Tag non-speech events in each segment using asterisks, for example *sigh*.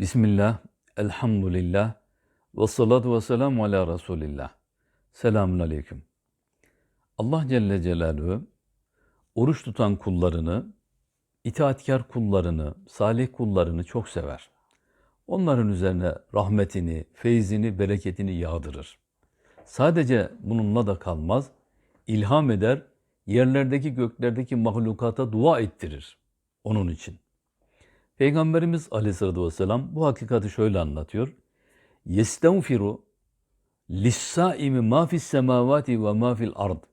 Bismillah, elhamdülillah, ve salatu ve selamu ala Resulillah. Selamun aleyküm. Allah Celle Celaluhu oruç tutan kullarını, itaatkar kullarını, salih kullarını çok sever. Onların üzerine rahmetini, feyzini, bereketini yağdırır. Sadece bununla da kalmaz, ilham eder, yerlerdeki göklerdeki mahlukata dua ettirir onun için. Peygamberimiz aleyhissalatü vesselam bu hakikati şöyle anlatıyor. Lissaimi ma fis semavati ve ma fil ard.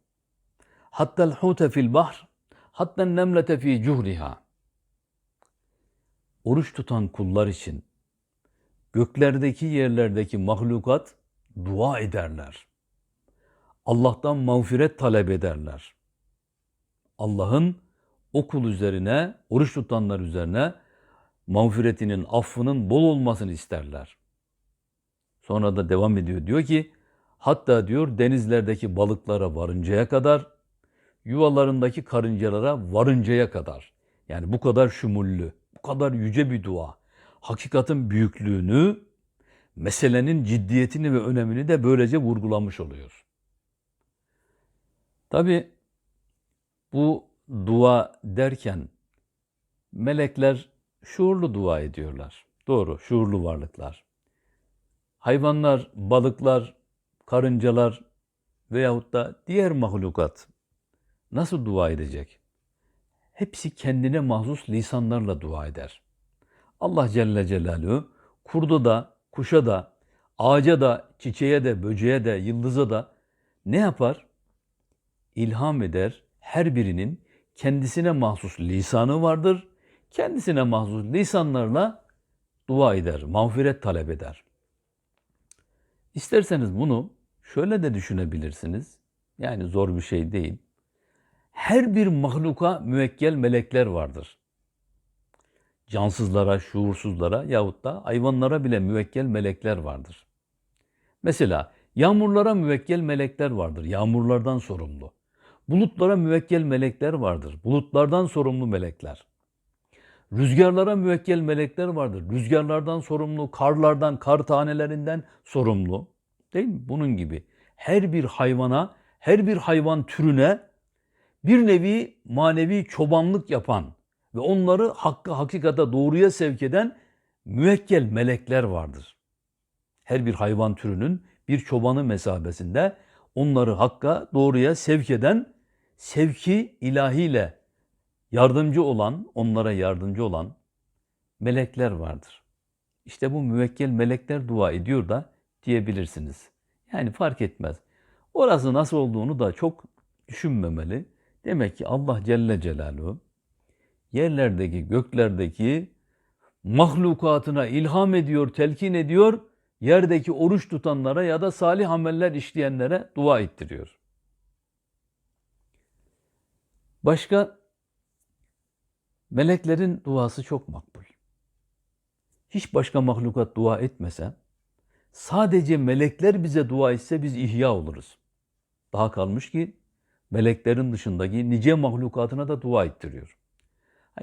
Hatta hute fil bahr, hatta nemlete fi cuhriha. Oruç tutan kullar için göklerdeki yerlerdeki mahlukat dua ederler. Allah'tan mağfiret talep ederler. Allah'ın o kul üzerine, oruç tutanlar üzerine mağfiretinin, affının bol olmasını isterler. Sonra da devam ediyor. Diyor ki, hatta diyor denizlerdeki balıklara varıncaya kadar, yuvalarındaki karıncalara varıncaya kadar. Yani bu kadar şumullü, bu kadar yüce bir dua. Hakikatin büyüklüğünü, meselenin ciddiyetini ve önemini de böylece vurgulamış oluyor. Tabi bu dua derken melekler şuurlu dua ediyorlar. Doğru, şuurlu varlıklar. Hayvanlar, balıklar, karıncalar veyahut da diğer mahlukat nasıl dua edecek? Hepsi kendine mahsus lisanlarla dua eder. Allah Celle Celaluhu kurda da, kuşa da, ağaca da, çiçeğe de, böceğe de, yıldıza da ne yapar? İlham eder. Her birinin kendisine mahsus lisanı vardır kendisine mahsus lisanlarla dua eder, mağfiret talep eder. İsterseniz bunu şöyle de düşünebilirsiniz. Yani zor bir şey değil. Her bir mahluka müekkel melekler vardır. Cansızlara, şuursuzlara yahut da hayvanlara bile müekkel melekler vardır. Mesela yağmurlara müvekkel melekler vardır. Yağmurlardan sorumlu. Bulutlara müvekkel melekler vardır. Bulutlardan sorumlu melekler. Rüzgarlara müvekkel melekler vardır. Rüzgarlardan sorumlu, karlardan, kar tanelerinden sorumlu. Değil mi? Bunun gibi. Her bir hayvana, her bir hayvan türüne bir nevi manevi çobanlık yapan ve onları hakka, hakikata, doğruya sevk eden müvekkel melekler vardır. Her bir hayvan türünün bir çobanı mesabesinde onları hakka, doğruya sevk eden sevki ilahiyle yardımcı olan, onlara yardımcı olan melekler vardır. İşte bu müvekkel melekler dua ediyor da diyebilirsiniz. Yani fark etmez. Orası nasıl olduğunu da çok düşünmemeli. Demek ki Allah Celle Celaluhu yerlerdeki, göklerdeki mahlukatına ilham ediyor, telkin ediyor. Yerdeki oruç tutanlara ya da salih ameller işleyenlere dua ettiriyor. Başka Meleklerin duası çok makbul. Hiç başka mahlukat dua etmese, sadece melekler bize dua etse biz ihya oluruz. Daha kalmış ki meleklerin dışındaki nice mahlukatına da dua ettiriyor.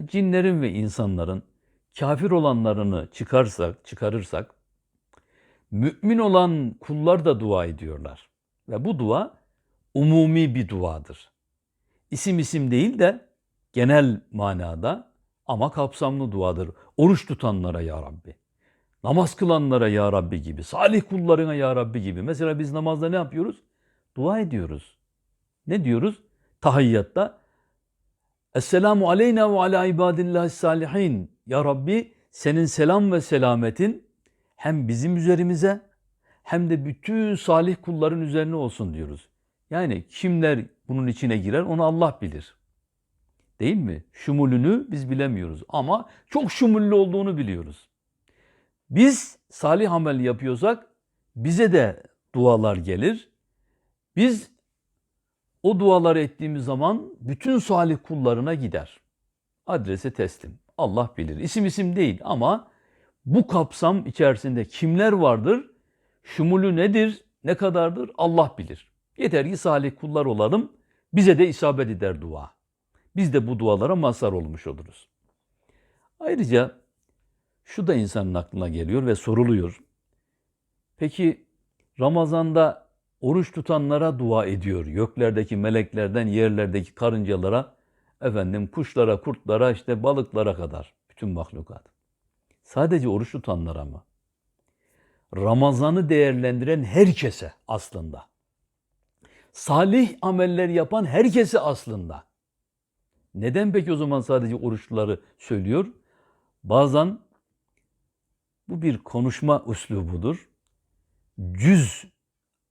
Cinlerin ve insanların kafir olanlarını çıkarsak, çıkarırsak, mümin olan kullar da dua ediyorlar. Ve bu dua umumi bir duadır. İsim isim değil de genel manada ama kapsamlı duadır. Oruç tutanlara ya Rabbi. Namaz kılanlara ya Rabbi gibi. Salih kullarına ya Rabbi gibi. Mesela biz namazda ne yapıyoruz? Dua ediyoruz. Ne diyoruz? Tahiyyatta. Esselamu aleyna ve ala ibadillahi salihin. Ya Rabbi senin selam ve selametin hem bizim üzerimize hem de bütün salih kulların üzerine olsun diyoruz. Yani kimler bunun içine girer onu Allah bilir. Değil mi? Şumulünü biz bilemiyoruz ama çok şumullü olduğunu biliyoruz. Biz salih amel yapıyorsak bize de dualar gelir. Biz o duaları ettiğimiz zaman bütün salih kullarına gider. Adrese teslim. Allah bilir. İsim isim değil ama bu kapsam içerisinde kimler vardır? Şumulü nedir? Ne kadardır? Allah bilir. Yeter ki salih kullar olalım. Bize de isabet eder dua. Biz de bu dualara mazhar olmuş oluruz. Ayrıca Şu da insanın aklına geliyor ve soruluyor. Peki Ramazan'da oruç tutanlara dua ediyor. Göklerdeki meleklerden yerlerdeki karıncalara, efendim kuşlara, kurtlara, işte balıklara kadar bütün mahlukat. Sadece oruç tutanlara mı? Ramazan'ı değerlendiren herkese aslında. Salih ameller yapan herkese aslında. Neden peki o zaman sadece oruçluları söylüyor? Bazen bu bir konuşma üslubudur. Cüz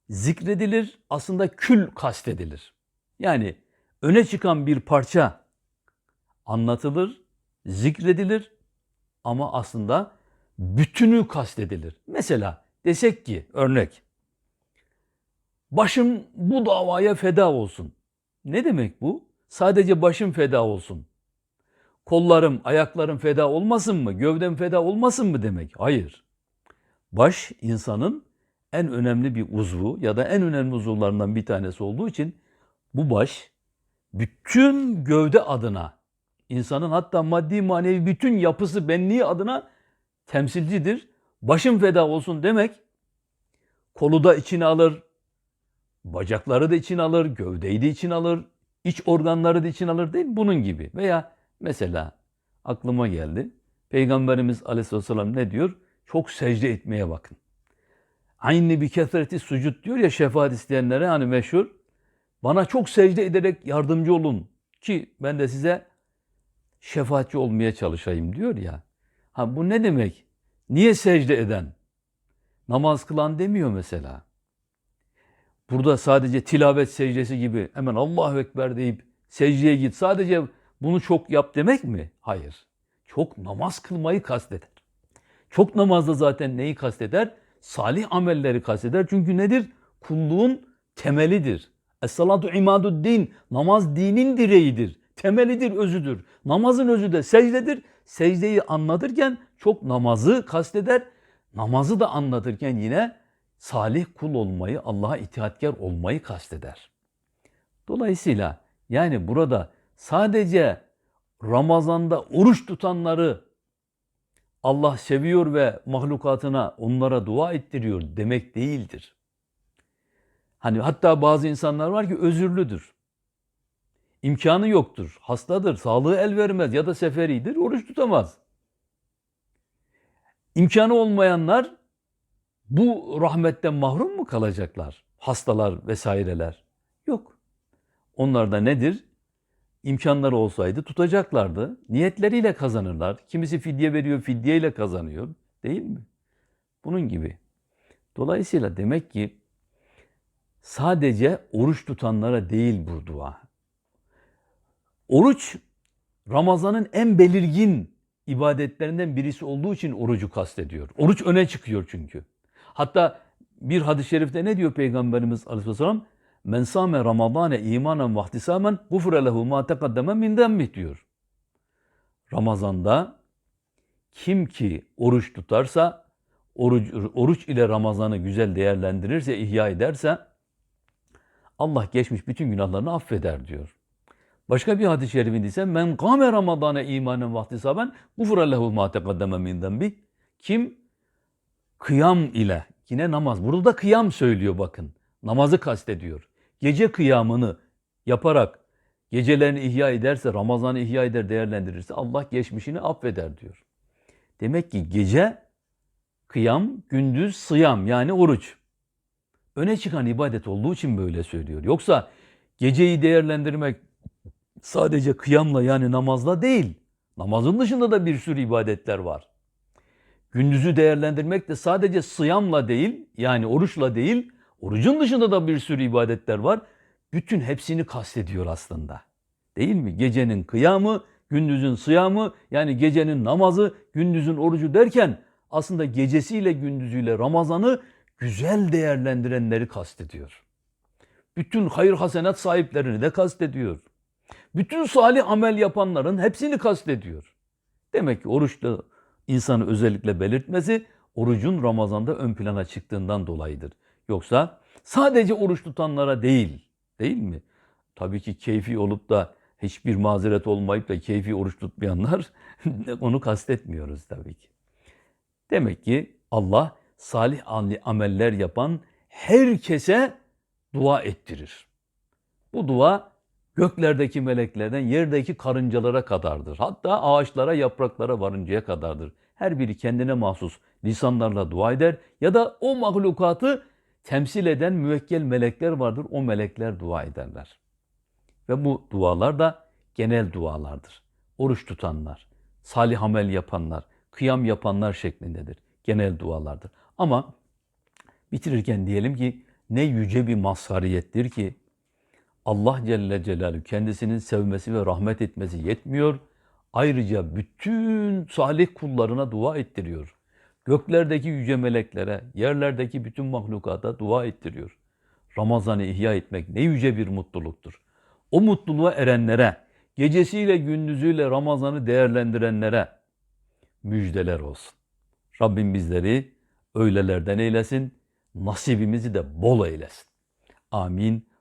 zikredilir, aslında kül kastedilir. Yani öne çıkan bir parça anlatılır, zikredilir ama aslında bütünü kastedilir. Mesela desek ki örnek başım bu davaya feda olsun. Ne demek bu? Sadece başım feda olsun. Kollarım, ayaklarım feda olmasın mı? Gövdem feda olmasın mı demek? Hayır. Baş insanın en önemli bir uzvu ya da en önemli uzuvlarından bir tanesi olduğu için bu baş bütün gövde adına insanın hatta maddi manevi bütün yapısı benliği adına temsilcidir. Başım feda olsun demek kolu da içine alır, bacakları da içine alır, gövdeyi de içine alır, iç organları da içine alır değil? Bunun gibi. Veya mesela aklıma geldi. Peygamberimiz aleyhisselam ne diyor? Çok secde etmeye bakın. Aynı bir kethreti sucud diyor ya şefaat isteyenlere hani meşhur. Bana çok secde ederek yardımcı olun ki ben de size şefaatçi olmaya çalışayım diyor ya. Ha bu ne demek? Niye secde eden? Namaz kılan demiyor mesela. Burada sadece tilavet secdesi gibi hemen Allahu Ekber deyip secdeye git. Sadece bunu çok yap demek mi? Hayır. Çok namaz kılmayı kasteder. Çok namazda zaten neyi kasteder? Salih amelleri kasteder. Çünkü nedir? Kulluğun temelidir. Es-salatu imadud din. Namaz dinin direğidir. Temelidir, özüdür. Namazın özü de secdedir. Secdeyi anlatırken çok namazı kasteder. Namazı da anlatırken yine salih kul olmayı, Allah'a itaatkar olmayı kasteder. Dolayısıyla yani burada sadece Ramazan'da oruç tutanları Allah seviyor ve mahlukatına onlara dua ettiriyor demek değildir. Hani hatta bazı insanlar var ki özürlüdür. İmkanı yoktur, hastadır, sağlığı el vermez ya da seferidir, oruç tutamaz. İmkanı olmayanlar bu rahmetten mahrum mu kalacaklar? Hastalar vesaireler. Yok. Onlar da nedir? İmkanları olsaydı tutacaklardı. Niyetleriyle kazanırlar. Kimisi fidye veriyor, fidyeyle kazanıyor. Değil mi? Bunun gibi. Dolayısıyla demek ki sadece oruç tutanlara değil bu dua. Oruç Ramazan'ın en belirgin ibadetlerinden birisi olduğu için orucu kastediyor. Oruç öne çıkıyor çünkü. Hatta bir hadis-i şerifte ne diyor Peygamberimiz Aleyhisselam? Men sâme ramadâne imanen vahtisâmen gufre lehu mâ tekaddeme min demmih diyor. Ramazanda kim ki oruç tutarsa, oruç, oruç ile Ramazan'ı güzel değerlendirirse, ihya ederse Allah geçmiş bütün günahlarını affeder diyor. Başka bir hadis-i şerifinde ise men kâme ramadâne imanen vahtisaben gufre lehu mâ tekaddeme min dembih. Kim kıyam ile yine namaz. Burada da kıyam söylüyor bakın. Namazı kastediyor. Gece kıyamını yaparak gecelerini ihya ederse, Ramazan'ı ihya eder, değerlendirirse Allah geçmişini affeder diyor. Demek ki gece kıyam, gündüz sıyam yani oruç. Öne çıkan ibadet olduğu için böyle söylüyor. Yoksa geceyi değerlendirmek sadece kıyamla yani namazla değil. Namazın dışında da bir sürü ibadetler var. Gündüzü değerlendirmek de sadece sıyamla değil yani oruçla değil, orucun dışında da bir sürü ibadetler var. Bütün hepsini kastediyor aslında. Değil mi? Gecenin kıyamı, gündüzün sıyamı yani gecenin namazı, gündüzün orucu derken aslında gecesiyle gündüzüyle Ramazan'ı güzel değerlendirenleri kastediyor. Bütün hayır hasenat sahiplerini de kastediyor. Bütün salih amel yapanların hepsini kastediyor. Demek ki oruçta insanı özellikle belirtmesi orucun Ramazan'da ön plana çıktığından dolayıdır. Yoksa sadece oruç tutanlara değil, değil mi? Tabii ki keyfi olup da hiçbir mazeret olmayıp da keyfi oruç tutmayanlar *laughs* onu kastetmiyoruz tabii ki. Demek ki Allah salih ameller yapan herkese dua ettirir. Bu dua göklerdeki meleklerden yerdeki karıncalara kadardır. Hatta ağaçlara, yapraklara varıncaya kadardır. Her biri kendine mahsus lisanlarla dua eder ya da o mahlukatı temsil eden müvekkel melekler vardır. O melekler dua ederler. Ve bu dualar da genel dualardır. Oruç tutanlar, salih amel yapanlar, kıyam yapanlar şeklindedir. Genel dualardır. Ama bitirirken diyelim ki ne yüce bir mazhariyettir ki Allah Celle Celaluhu kendisinin sevmesi ve rahmet etmesi yetmiyor. Ayrıca bütün salih kullarına dua ettiriyor. Göklerdeki yüce meleklere, yerlerdeki bütün mahlukata dua ettiriyor. Ramazan'ı ihya etmek ne yüce bir mutluluktur. O mutluluğa erenlere, gecesiyle gündüzüyle Ramazan'ı değerlendirenlere müjdeler olsun. Rabbim bizleri öylelerden eylesin, nasibimizi de bol eylesin. Amin.